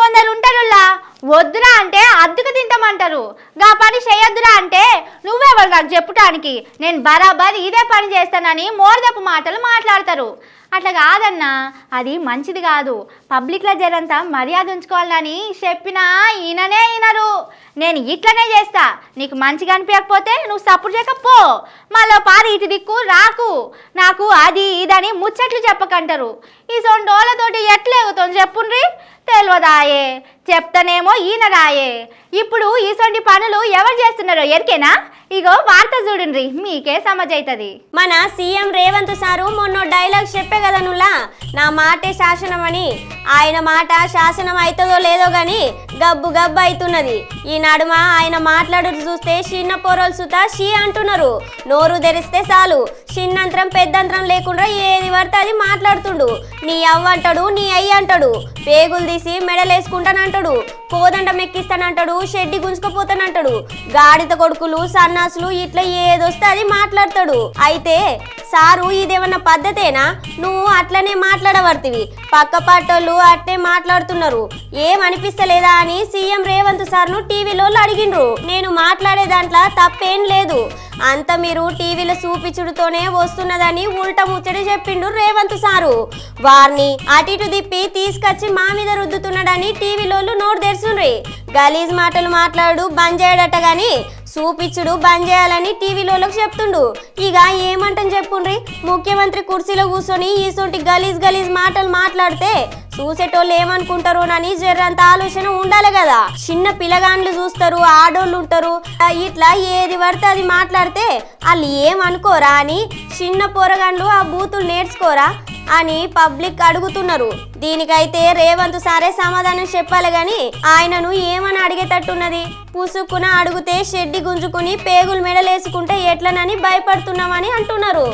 కొందరు ఉంటారులా వద్దురా అంటే అద్దుకు తింటామంటారు. గా పని చేయొద్దురా అంటే నువ్వెవరు నాకు చెప్పుటానికి? నేను బరాబర్ ఇదే పని చేస్తానని మోరదపు మాటలు మాట్లాడతారు. అట్లా కాదన్నా అది మంచిది కాదు. పబ్లిక్లో జరంతా మర్యాద ఉంచుకోవాలని చెప్పినా ఈయననే ఈనరు నేను ఇట్లనే చేస్తా. నీకు మంచిగా అనిపించకపోతే నువ్వు సపోర్ట్ చేయకపో మళ్ళీ పారి ఇటు దిక్కు రాకు. నాకు అది ఇదని ముచ్చట్లు చెప్పకంటారు. ఈ సొంటోళ్ళతోటి ఎట్లేగుతుంది చెప్పుండ్రి? తెలియదాయే చెప్తానేమో ఈయన రాయే ఇప్పుడు ఈ పనులు ఎవరు చేస్తున్నారో ఎరికేనా? ఇగో వార్త చూడండి మీకే సమజైతది. మన సీఎం రేవంత్ సారు మొన్న డైలాగ్ చెప్పే కదా నువ్లా నా మాటే శాసనం అని ఆయన మాట శాసనం అవుతుందో లేదో గాని గబ్బు గబ్బు అవుతున్నది ఈ నడుమ ఆయన మాట్లాడుతూ చూస్తే చిన్న పొరలు సుత షీ అంటున్నారు. నోరు తెరిస్తే చాలు. చిన్నంతరం పెద్దంతరం లేకుండా ఏది పడితే అది మాట్లాడుతుండు. నీ అవ్వ అంటాడు నీ అయ్య అంటాడు. పేగులు తీసి మెడలేసుకుంటానంటాడు. కోదండం ఎక్కిస్తానంటాడు షెడ్డి గుంజుకపోతానంటాడు. గాడిద కొడుకులు సన్నాసులు ఇట్లా ఏదొస్తే అది మాట్లాడతాడు. అయితే సారు ఇదేమన్నా పద్ధతేనా? నువ్వు అట్లనే మాట్లాడవర్తివి. పక్క పాటోళ్ళు అట్టే మాట్లాడుతున్నారు. ఏం అనిపిస్తలేదా అని సీఎం రేవంత్ సార్ను టీవీలో అడిగిండ్రు. నేను మాట్లాడే దాంట్లో తప్పేం లేదు. అంత మీరు టీవీలో చూపించుడుతోనే వస్తున్నదని ఉల్టా ముచ్చడి చెప్పిండు రేవంత్ సారు. వారిని అటు ఇటు తిప్పి తీసుకొచ్చి మా మీద రుద్దుతున్నాడని టీవీలోళ్ళు నోరు తెరుచుండ్రి. గలీజ్ మాటలు మాట్లాడు బంద్ చేయడట కానీ చూపించుడు బంద్ చేయాలని టీవీలోకి చెప్తుండు. ఇక ఏమంటని చెప్పుండ్రి? ముఖ్యమంత్రి కుర్చీలో కూర్చొని ఈసొంటి గలీజ్ గలీజ్ మాటలు మాట్లాడితే చూసేటోళ్ళు ఏమనుకుంటారోనని జర్రంత ఆలోచన ఉండాలి కదా. చిన్న పిల్లగాండ్లు చూస్తారు ఆడోళ్ళు ఉంటారు. ఇట్లా ఏది పడితే అది మాట్లాడితే వాళ్ళు ఏమనుకోరా అని చిన్న పోరగాండ్లు ఆ బూతులు నేర్చుకోరా? అని పబ్లిక్ అడుగుతున్నారు. దీనికైతే రేవంత్ సారే సమాధానం చెప్పాలి గాని ఆయనను ఏమని అడిగేటట్టున్నది? పుసుక్కున అడిగితే షెడ్డి గుంజుకుని పేగులు మెడలేసుకుంటే ఎట్లనని భయపడుతున్నామని అంటున్నారు.